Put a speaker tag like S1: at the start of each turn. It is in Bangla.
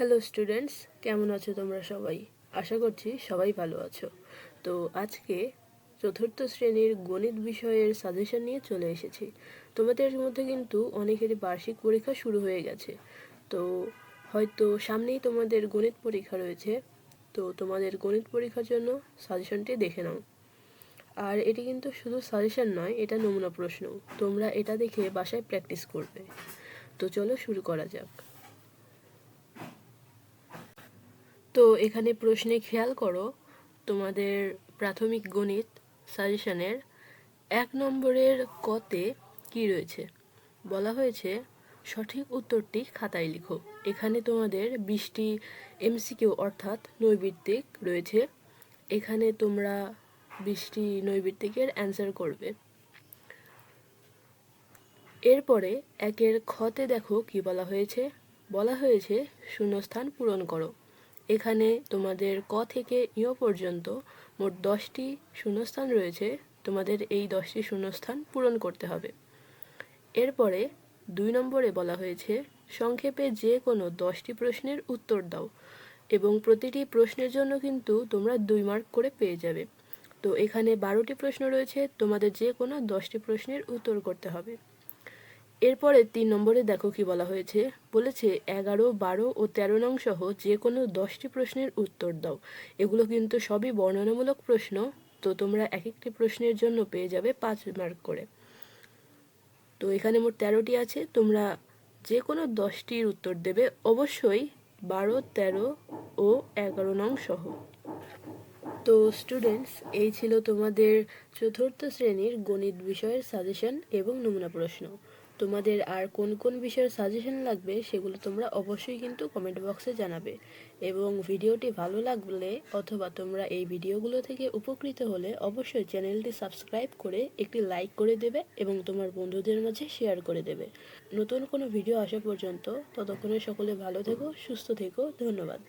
S1: হ্যালো স্টুডেন্টস কেমন আছো তোমরা সবাই? আশা করছি সবাই ভালো আছো। তো আজকে চতুর্থ শ্রেণির গণিত বিষয়ের সাজেশন নিয়ে চলে এসেছি। তোমাদের মধ্যে কিন্তু অনেকেরই বার্ষিক পরীক্ষা শুরু হয়ে গেছে। তো হয়তো সামনেই তোমাদের গণিত পরীক্ষা রয়েছে। তো তোমাদের গণিত পরীক্ষার জন্য সাজেশনটি দেখে নাও। আর এটি কিন্তু শুধু সাজেশন নয়, এটা নমুনা প্রশ্ন। তোমরা এটা দেখে বাসায় প্র্যাকটিস করবে। তো চলো শুরু করা যাক। তো এখানে প্রশ্নে খেয়াল করো, তোমাদের প্রাথমিক গণিত সাজেশনের এক নম্বরের কতে কি রয়েছে? বলা হয়েছে, সঠিক উত্তরটি খাতায় লিখো। এখানে তোমাদের বিশটি এমসিকিউ অর্থাৎ নৈবিত্তিক রয়েছে। এখানে তোমরা বিশটি নৈবিত্তিকের অ্যান্সার করবে। এরপরে একের খতে দেখো কি বলা হয়েছে। বলা হয়েছে, শূন্যস্থান পূরণ করো। এখানে তোমাদের ক থেকে ইয় পর্যন্ত মোট দশটি শূন্যস্থান রয়েছে। তোমাদের এই দশটি শূন্যস্থান পূরণ করতে হবে। এরপরে দুই নম্বরে বলা হয়েছে, সংক্ষেপে যে কোনো দশটি প্রশ্নের উত্তর দাও এবং প্রতিটি প্রশ্নের জন্য কিন্তু তোমরা দুই মার্ক করে পেয়ে যাবে। তো এখানে বারোটি প্রশ্ন রয়েছে, তোমাদের যে কোনো দশটি প্রশ্নের উত্তর করতে হবে। এরপরে তিন নম্বরে দেখো কি বলা হয়েছে। বলেছে, এগারো, বারো ও তেরো নং সহ যে কোনো দশটি প্রশ্নের উত্তর দাও। এগুলো কিন্তু সবই বর্ণনামূলক প্রশ্ন, তো তোমরা এক একটি প্রশ্নের জন্য পেয়ে যাবে পাঁচ মার্ক করে। তো এখানে মোট তেরোটি আছে, তোমরা যে কোনো দশটির উত্তর দেবে অবশ্যই বারো, তেরো ও এগারো নং সহ। তো স্টুডেন্টস এই ছিল তোমাদের চতুর্থ শ্রেণির গণিত বিষয়ের সাজেশন এবং নমুনা প্রশ্ন। তোমাদের আর কোন কোন বিষয়ের সাজেশন লাগবে সেগুলো তোমরা অবশ্যই কিন্তু কমেন্ট বক্সে জানাবে। এবং ভিডিওটি ভালো লাগলে অথবা তোমরা এই ভিডিওগুলো থেকে উপকৃত হলে অবশ্যই চ্যানেলটি সাবস্ক্রাইব করে একটি লাইক করে দেবে এবং তোমার বন্ধুদের মাঝে শেয়ার করে দেবে। নতুন কোনো ভিডিও আসা পর্যন্ত ততক্ষণে সকলে ভালো থেকো, সুস্থ থেকো, ধন্যবাদ।